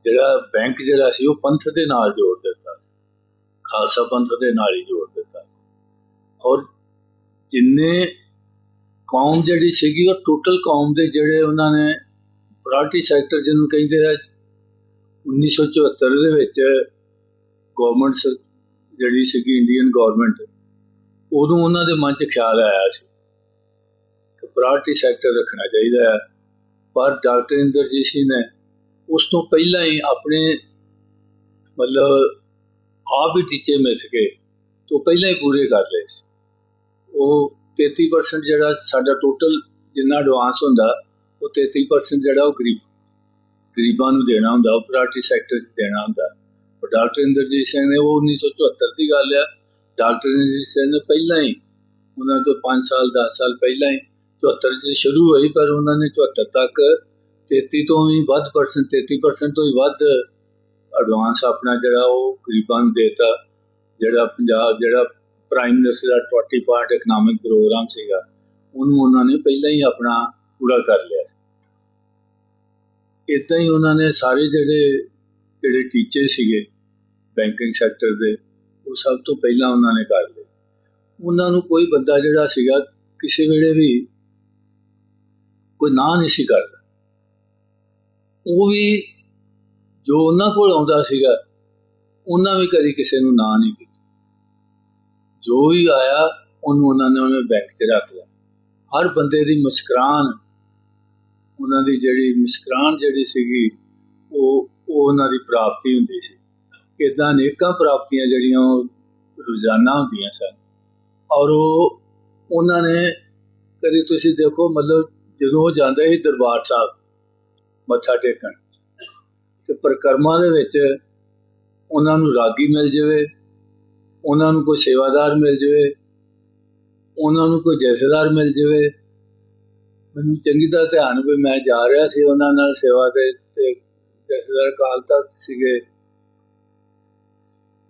ਜਿਹੜਾ ਬੈਂਕ ਜਿਹੜਾ ਸੀ, ਉਹ ਪੰਥ ਦੇ ਨਾਲ ਜੋੜ ਦਿੱਤਾ। ਖਾਲਸਾ ਪੰਥ ਦੇ ਨਾਲ ਹੀ ਜੋੜ ਦਿੱਤਾ। ਔਰ ਜਿੰਨੇ ਕੌਮ ਜਿਹੜੀ ਸੀਗੀ ਉਹ ਟੋਟਲ ਕੌਮ ਦੇ ਜਿਹੜੇ ਉਹਨਾਂ ਨੇ ਪ੍ਰਾਇਰਟੀ ਸੈਕਟਰ ਜਿਹਨੂੰ ਕਹਿੰਦੇ ਆ 1974 ਦੇ ਵਿੱਚ ਗਵਰਨਮੈਂਟ ਜਿਹੜੀ ਸੀਗੀ ਇੰਡੀਅਨ ਗਵਰਨਮੈਂਟ ਉਦੋਂ ਉਹਨਾਂ ਦੇ ਮਨ 'ਚ ਖਿਆਲ ਆਇਆ ਸੀ ਕਿ ਪ੍ਰਾਇਰਟੀ ਸੈਕਟਰ ਰੱਖਣਾ ਚਾਹੀਦਾ ਹੈ। ਪਰ ਡਾਕਟਰ ਇੰਦਰਜੀਤ ਸਿੰਘ ਨੇ ਉਸ ਤੋਂ ਪਹਿਲਾਂ ਹੀ ਆਪਣੇ ਮਤਲਬ ਆਪ ਹੀ ਟੀਚੇ ਮਿਲ ਸਕੇ ਤੋਂ ਪਹਿਲਾਂ ਹੀ ਪੂਰੇ ਕਰ ਲਏ ਸੀ। ਉਹ 33% ਜਿਹੜਾ ਸਾਡਾ ਟੋਟਲ ਜਿੰਨਾ ਐਡਵਾਂਸ ਹੁੰਦਾ, ਉਹ 33% ਜਿਹੜਾ ਉਹ ਗਰੀਬ, ਗਰੀਬਾਂ ਨੂੰ ਦੇਣਾ ਹੁੰਦਾ, ਉਹ ਪ੍ਰਾਇਰਟੀ ਸੈਕਟਰ 'ਚ ਦੇਣਾ ਹੁੰਦਾ। ਪਰ ਡਾਕਟਰ ਇੰਦਰਜੀਤ ਸਿੰਘ ਨੇ ਉਹ 1974 ਦੀ ਗੱਲ ਆ। ਡਾਕਟਰ ਇੰਦਰਜੀਤ ਸਿੰਘ ਨੇ ਪਹਿਲਾਂ ਹੀ, ਉਹਨਾਂ ਤੋਂ 5 ਸਾਲ 10 ਸਾਲ ਪਹਿਲਾਂ ਹੀ 74 'ਚ ਸ਼ੁਰੂ ਹੋਈ, ਪਰ ਉਹਨਾਂ ਨੇ 74 ਤੱਕ 33 ਤੋਂ ਵੀ ਵੱਧ ਪਰਸੈਂਟ 33% ਤੋਂ ਵੀ ਵੱਧ ਐਡਵਾਂਸ ਆਪਣਾ ਜਿਹੜਾ ਉਹ ਗਰੀਬਾਂ ਨੂੰ ਦੇਤਾ। ਜਿਹੜਾ ਪੰਜਾਬ, ਜਿਹੜਾ ਪ੍ਰਾਈਮ ਮਿਨਿਸਟਰ ਦਾ 20 ਪਾਰਟ ਇਕਨੋਮਿਕ ਪ੍ਰੋਗਰਾਮ ਸੀਗਾ, ਉਹਨੂੰ ਉਹਨਾਂ ਨੇ ਪਹਿਲਾਂ ਹੀ ਆਪਣਾ ਪੂਰਾ ਕਰ ਲਿਆ ਇਦਾਂ ਹੀ ਉਹਨਾਂ ਨੇ ਸਾਰੇ ਜਿਹੜੇ ਜਿਹੜੇ ਟੀਚੇ ਸੀਗੇ ਬੈਂਕਿੰਗ ਸੈਕਟਰ ਦੇ, ਉਹ ਸਭ ਤੋਂ ਪਹਿਲਾਂ ਉਹਨਾਂ ਨੇ ਕਰ ਲਏ। ਉਹਨਾਂ ਨੂੰ ਕੋਈ ਬੰਦਾ ਜਿਹੜਾ ਸੀਗਾ, ਕਿਸੇ ਵੇਲੇ ਵੀ ਕੋਈ ਨਾਂ ਨਹੀਂ ਸੀ ਕਰਦਾ। ਉਹ ਵੀ ਜੋ ਉਹਨਾਂ ਕੋਲ ਆਉਂਦਾ ਸੀਗਾ, ਉਹਨਾਂ ਵੀ ਕਦੀ ਕਿਸੇ ਨੂੰ ਨਾ ਨਹੀਂ ਕੀਤਾ ਜੋ ਵੀ ਆਇਆ, ਉਹਨੂੰ ਉਹਨਾਂ ਨੇ ਉਹਨੇ ਬੈਂਕ 'ਚ ਰੱਖ ਲਿਆ। ਹਰ ਬੰਦੇ ਦੀ ਮੁਸਕਰਾਨ, ਉਹਨਾਂ ਦੀ ਜਿਹੜੀ ਮੁਸਕਰਾਨ ਜਿਹੜੀ ਸੀਗੀ, ਉਹ ਉਹ ਉਹਨਾਂ ਦੀ ਪ੍ਰਾਪਤੀ ਹੁੰਦੀ ਸੀ। ਇਦਾਂ ਅਨੇਕਾਂ ਪ੍ਰਾਪਤੀਆਂ ਜਿਹੜੀਆਂ ਉਹ ਰੋਜ਼ਾਨਾ ਹੁੰਦੀਆਂ ਸਨ। ਔਰ ਉਹ, ਉਹਨਾਂ ਨੇ ਕਦੇ ਤੁਸੀਂ ਦੇਖੋ, ਮਤਲਬ ਜਦੋਂ ਉਹ ਜਾਂਦਾ ਸੀ ਦਰਬਾਰ ਸਾਹਿਬ, ਮੱਥਾ ਟੇਕਣ, ਤੇ ਪ੍ਰਕਰਮਾਂ ਦੇ ਵਿੱਚ ਉਹਨਾਂ ਨੂੰ ਰਾਗੀ ਮਿਲ ਜਾਵੇ ਉਹਨਾਂ ਨੂੰ ਕੋਈ ਸੇਵਾਦਾਰ ਮਿਲ ਜਾਵੇ ਉਹਨਾਂ ਨੂੰ ਕੋਈ ਜਥੇਦਾਰ ਮਿਲ ਜਾਵੇ। ਮੈਨੂੰ ਚੰਗੀ ਤਰ੍ਹਾਂ ਧਿਆਨ ਵੀ ਮੈਂ ਜਾ ਰਿਹਾ ਸੀ ਉਹਨਾਂ ਨਾਲ ਸੇਵਾ ਤੇ ਤੇ ਕਾਲ ਤੱਕ ਸੀਗੇ।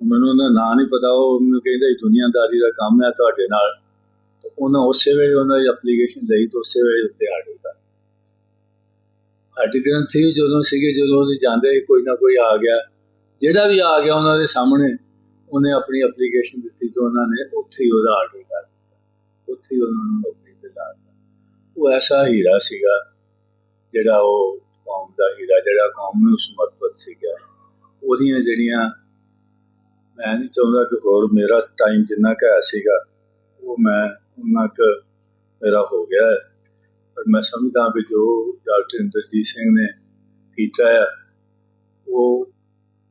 ਮੈਨੂੰ ਉਹਦਾ ਨਾਂ ਨਹੀਂ ਪਤਾ ਉਹ ਮੈਨੂੰ ਕਹਿੰਦਾ ਜੀ ਦੁਨੀਆਦਾਰੀ ਦਾ ਕੰਮ ਹੈ ਤੁਹਾਡੇ ਨਾਲ। ਤੇ ਉਹਨਾਂ ਉਸੇ ਵੇਲੇ ਉਹਨਾਂ ਦੀ ਐਪਲੀਕੇਸ਼ਨ ਲਈ ਤਾਂ ਉਸੇ ਵੇਲੇ ਉੱਤੇ ਆ ਗਈ ਆਰਟੀਕਲ ਸੀ ਜਦੋਂ ਸੀਗੇ ਜਦੋਂ ਉਹਦੇ ਜਾਂਦੇ ਸੀ, ਕੋਈ ਨਾ ਕੋਈ ਆ ਗਿਆ। ਜਿਹੜਾ ਵੀ ਆ ਗਿਆ ਉਹਨਾਂ ਦੇ ਸਾਹਮਣੇ ਉਹਨੇ ਆਪਣੀ ਐਪਲੀਕੇਸ਼ਨ ਦਿੱਤੀ ਤੇ ਉਹਨਾਂ ਨੇ ਉੱਥੇ ਹੀ ਉਹਦਾ ਆਰਡਰ ਕਰ ਦਿੱਤਾ। ਉੱਥੇ ਹੀ ਉਹਨਾਂ ਨੂੰ ਨੌਕਰੀ ਤੇ ਲਾ ਦਿੱਤਾ। ਉਹ ਐਸਾ ਹੀਰਾ ਸੀਗਾ ਜਿਹੜਾ ਉਹ ਕੌਮ ਦਾ ਹੀਰਾ, ਜਿਹੜਾ ਕੌਮ ਨੂੰ ਸਮਰਪਿਤ ਸੀਗਾ। ਉਹਦੀਆਂ ਜਿਹੜੀਆਂ ਮੈਂ ਨਹੀਂ ਚਾਹੁੰਦਾ ਕਿ ਹੋਰ ਮੇਰਾ ਟਾਈਮ ਜਿੰਨਾ ਕੁ ਹੈ ਸੀਗਾ, ਉਹ ਮੈਂ ਉਹਨਾਂ ਕੁ ਮੇਰਾ ਹੋ ਗਿਆ ਹੈ। ਪਰ ਮੈਂ ਸਮਝਦਾ ਵੀ ਜੋ ਡਾਕਟਰ ਇੰਦਰਜੀਤ ਸਿੰਘ ਨੇ ਕੀਤਾ ਹੈ, ਉਹ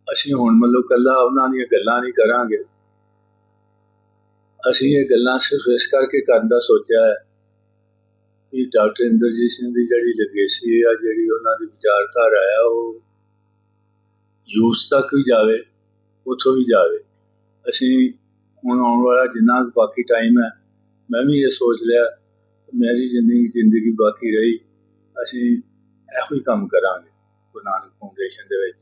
ਅਸੀਂ ਹੁਣ ਮਤਲਬ ਕੱਲਾ ਉਹਨਾਂ ਦੀਆਂ ਗੱਲਾਂ ਨਹੀਂ ਕਰਾਂਗੇ। ਅਸੀਂ ਇਹ ਗੱਲਾਂ ਸਿਰਫ ਇਸ ਕਰਕੇ ਕਰਨ ਦਾ ਸੋਚਿਆ ਹੈ ਕਿ ਡਾਕਟਰ ਇੰਦਰਜੀਤ ਸਿੰਘ ਦੀ ਜਿਹੜੀ ਲੈਗੇਸੀ ਆ ਜਿਹੜੀ ਉਹਨਾਂ ਦੀ ਵਿਚਾਰਧਾਰਾ ਆ ਉਹ ਯੂਥ ਤੱਕ ਵੀ ਜਾਵੇ, ਉੱਥੋਂ ਵੀ ਜਾਵੇ। ਅਸੀਂ ਹੁਣ ਆਉਣ ਵਾਲਾ ਜਿੰਨਾ ਕੁ ਬਾਕੀ ਟਾਈਮ ਹੈ, ਮੈਂ ਵੀ ਇਹ ਸੋਚ ਲਿਆ, ਮੇਰੀ ਜਿੰਨੀ ਜ਼ਿੰਦਗੀ ਬਾਕੀ ਰਹੀ, ਅਸੀਂ ਇਹੋ ਹੀ ਕੰਮ ਕਰਾਂਗੇ ਗੁਰੂ ਨਾਨਕ ਫਾਊਂਡੇਸ਼ਨ ਦੇ ਵਿੱਚ।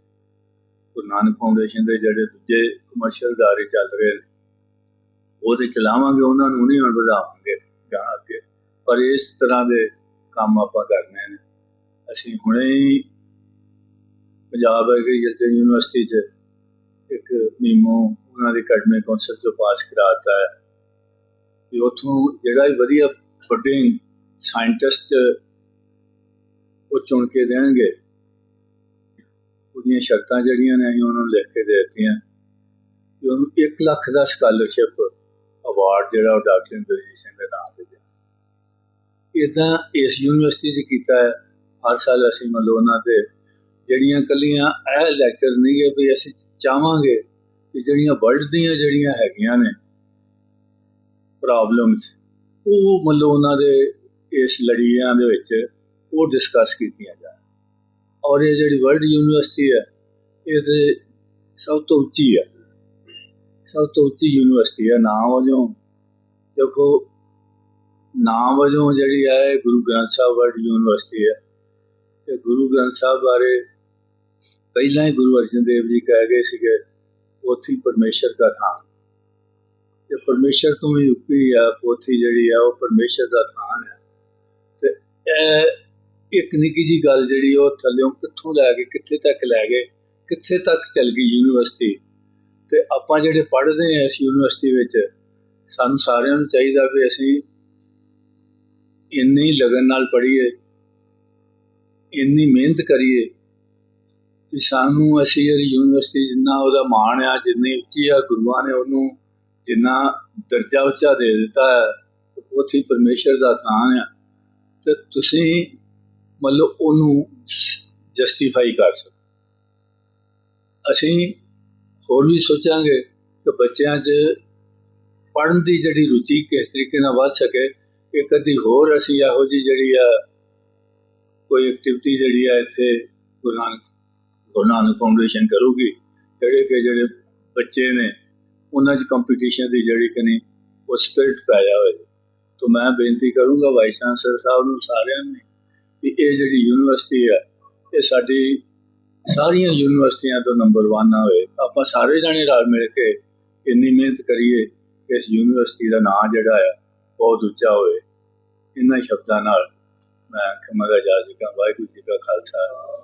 ਗੁਰੂ ਨਾਨਕ ਫਾਊਂਡੇਸ਼ਨ ਦੇ ਜਿਹੜੇ ਦੂਜੇ ਕਮਰਸ਼ੀਅਲ ਦਾਰੇ ਚੱਲ ਰਹੇ ਨੇ ਉਹਦੇ ਚਲਾਵਾਂਗੇ, ਉਹਨਾਂ ਨੂੰ ਨਹੀਂ ਹੁਣ ਵਧਾਵਾਂਗੇ ਜਾਂ ਅੱਗੇ। ਪਰ ਇਸ ਤਰ੍ਹਾਂ ਦੇ ਕੰਮ ਆਪਾਂ ਕਰਨੇ ਨੇ। ਅਸੀਂ ਹੁਣੇ ਹੀ ਪੰਜਾਬ ਐਗਰੀਕਲਚਰ ਯੂਨੀਵਰਸਿਟੀ 'ਚ ਇੱਕ ਮੀਮੋ ਉਹਨਾਂ ਦੇ ਅਕੈਡਮਿਕ ਕੌਂਸਲ ਚੋਂ ਪਾਸ ਕਰਾਤਾ ਹੈ। ਕਿ ਉੱਥੋਂ ਜਿਹੜਾ ਵੀ ਵਧੀਆ ਵੱਡੇ ਸਾਇੰਟਿਸਟ ਉਹ ਚੁਣ ਕੇ ਦੇਣਗੇ। ਉਹਦੀਆਂ ਸ਼ਰਤਾਂ ਜਿਹੜੀਆਂ ਨੇ ਅਸੀਂ ਉਹਨਾਂ ਨੂੰ ਲਿਖ ਕੇ ਦੇ ਦਿੱਤੀਆਂ। ਕਿ ਉਹਨੂੰ 1 ਲੱਖ ਦਾ ਸਕਾਲਰਸ਼ਿਪ ਅਵਾਰਡ ਜਿਹੜਾ ਉਹ ਡਾਕਟਰ ਇੰਦਰਜੀਤ ਸਿੰਘ ਦੇ ਨਾਮ ਤੇ ਦੇ ਇਦਾਂ ਇਸ ਯੂਨੀਵਰਸਿਟੀ 'ਚ ਕੀਤਾ ਹੈ। ਹਰ ਸਾਲ ਅਸੀਂ ਮਤਲਬ ਉਹਨਾਂ ਤੇ ਜਿਹੜੀਆਂ ਕੱਲੀਆਂ ਇਹ ਲੈਕਚਰ ਨਹੀਂ ਗੇ ਵੀ ਅਸੀਂ ਚਾਹਾਂਗੇ ਕਿ ਜਿਹੜੀਆਂ ਵਰਲਡ ਦੀਆਂ ਜਿਹੜੀਆਂ ਹੈਗੀਆਂ ਨੇ ਪ੍ਰੋਬਲਮਸ ਉਹ ਮਤਲਬ ਉਹਨਾਂ ਦੇ ਇਸ ਲੜੀਆਂ ਦੇ ਵਿੱਚ ਉਹ ਡਿਸਕਸ ਕੀਤੀਆਂ ਜਾਣ। ਔਰ ਇਹ ਜਿਹੜੀ ਵਰਲਡ ਯੂਨੀਵਰਸਿਟੀ ਹੈ, ਇਹ ਤੇ ਸਭ ਤੋਂ ਉੱਚੀ ਹੈ। ਸਭ ਤੋਂ ਉੱਚੀ ਯੂਨੀਵਰਸਿਟੀ ਹੈ ਨਾਮ ਵਜੋਂ। ਦੇਖੋ ਨਾਮ ਵਜੋਂ ਜਿਹੜੀ ਹੈ, ਇਹ ਗੁਰੂ ਗ੍ਰੰਥ ਸਾਹਿਬ ਵਰਲਡ ਯੂਨੀਵਰਸਿਟੀ ਹੈ। ਤੇ ਗੁਰੂ ਗ੍ਰੰਥ ਸਾਹਿਬ ਬਾਰੇ ਪਹਿਲਾਂ ਹੀ ਗੁਰੂ ਅਰਜਨ ਦੇਵ ਜੀ ਕਹਿ ਗਏ ਸੀਗੇ ਪੋਥੀ ਪਰਮੇਸ਼ਰ ਦਾ ਥਾਂ ਤੇ ਪਰਮੇਸ਼ਰ ਤੋਂ ਵੀ ਉੱਪਰ ਆ ਪੋਥੀ ਜਿਹੜੀ ਆ ਉਹ ਪਰਮੇਸ਼ਰ ਦਾ ਥਾਂ ਹੈ। ਤੇ ਇਹ ਇੱਕ ਨਿੱਕੀ ਜੀ ਗੱਲ ਜਿਹੜੀ ਉਹ ਥੱਲਿਓਂ ਕਿੱਥੋਂ ਲੈ ਕੇ ਕਿੱਥੇ ਤੱਕ ਲੈ ਗਏ, ਕਿੱਥੇ ਤੱਕ ਚੱਲ ਗਈ ਯੂਨੀਵਰਸਿਟੀ? ਤੇ ਆਪਾਂ ਜਿਹੜੇ ਪੜ੍ਹਦੇ ਆ ਇਸ ਯੂਨੀਵਰਸਿਟੀ ਵਿੱਚ, ਸਾਨੂੰ ਸਾਰਿਆਂ ਨੂੰ ਚਾਹੀਦਾ ਵੀ ਅਸੀਂ ਇੰਨੀ ਲਗਨ ਨਾਲ ਪੜ੍ਹੀਏ, ਇੰਨੀ ਮਿਹਨਤ ਕਰੀਏ ਕਿ ਸਾਨੂੰ ਅਸੀਂ ਇਹ ਯੂਨੀਵਰਸਿਟੀ ਜਿੰਨਾ ਉਹਦਾ ਮਾਣ ਆ, ਜਿੰਨੀ ਉੱਚੀ ਆ, ਗੁਰੂਆਂ ਨੇ ਉਹਨੂੰ ਜਿੰਨਾ ਦਰਜਾ ਉੱਚਾ ਦੇ ਦਿੱਤਾ ਹੈ ਉਥੇ ਪਰਮੇਸ਼ਰ ਦਾ ਥਾਂ ਆ। ਤੇ ਤੁਸੀਂ ਮਤਲਬ ਉਹਨੂੰ ਜਸਟੀਫਾਈ ਕਰ ਸਕੋ ਅਸੀਂ ਹੋਰ ਵੀ ਸੋਚਾਂਗੇ ਕਿ ਬੱਚਿਆਂ 'ਚ ਪੜ੍ਹਨ ਦੀ ਜਿਹੜੀ ਰੁਚੀ ਕਿਸ ਤਰੀਕੇ ਨਾਲ ਵੱਧ ਸਕੇ, ਇੱਕ ਅੱਧੀ ਹੋਰ ਅਸੀਂ ਇਹੋ ਜੀ ਜਿਹੜੀ ਆ ਕੋਈ ਐਕਟੀਵਿਟੀ ਜਿਹੜੀ ਆ ਇੱਥੇ ਗੁਰੂ ਨਾਨਕ ਗੁਰੂ ਨਾਨਕ ਫਾਊਂਡੇਸ਼ਨ ਕਰੂਗੀ, ਜਿਹੜੇ ਕਿ ਜਿਹੜੇ ਬੱਚੇ ਨੇ, ਉਹਨਾਂ 'ਚ ਕੰਪੀਟੀਸ਼ਨ ਦੀ ਜਿਹੜੀ ਕਿ ਨਹੀਂ, ਉਹ ਸਪਿਰਿਟ ਪਾਇਆ ਹੋਵੇ ਤਾਂ ਮੈਂ ਬੇਨਤੀ ਕਰੂੰਗਾ ਵਾਈਸ ਚਾਂਸਲਰ ਸਾਹਿਬ ਨੂੰ ਸਾਰਿਆਂ ਨੂੰ ਵੀ ਇਹ ਜਿਹੜੀ ਯੂਨੀਵਰਸਿਟੀ ਹੈ ਇਹ ਸਾਡੀ ਸਾਰੀਆਂ ਯੂਨੀਵਰਸਿਟੀਆਂ ਤੋਂ ਨੰਬਰ 1 ਹੋਵੇ ਆਪਾਂ ਸਾਰੇ ਜਾਣੇ ਰਲ ਮਿਲ ਕੇ ਇੰਨੀ ਮਿਹਨਤ ਕਰੀਏ ਕਿ ਇਸ ਯੂਨੀਵਰਸਿਟੀ ਦਾ ਨਾਂ ਜਿਹੜਾ ਆ, ਬਹੁਤ ਉੱਚਾ ਹੋਵੇ। ਇਹਨਾਂ ਸ਼ਬਦਾਂ ਨਾਲ ਮੈਂ ਖਮਗਾ ਜਾ ਚੁੱਕਾ ਵਾਹਿਗੁਰੂ ਜੀ ਕਾ ਖਾਲਸਾ।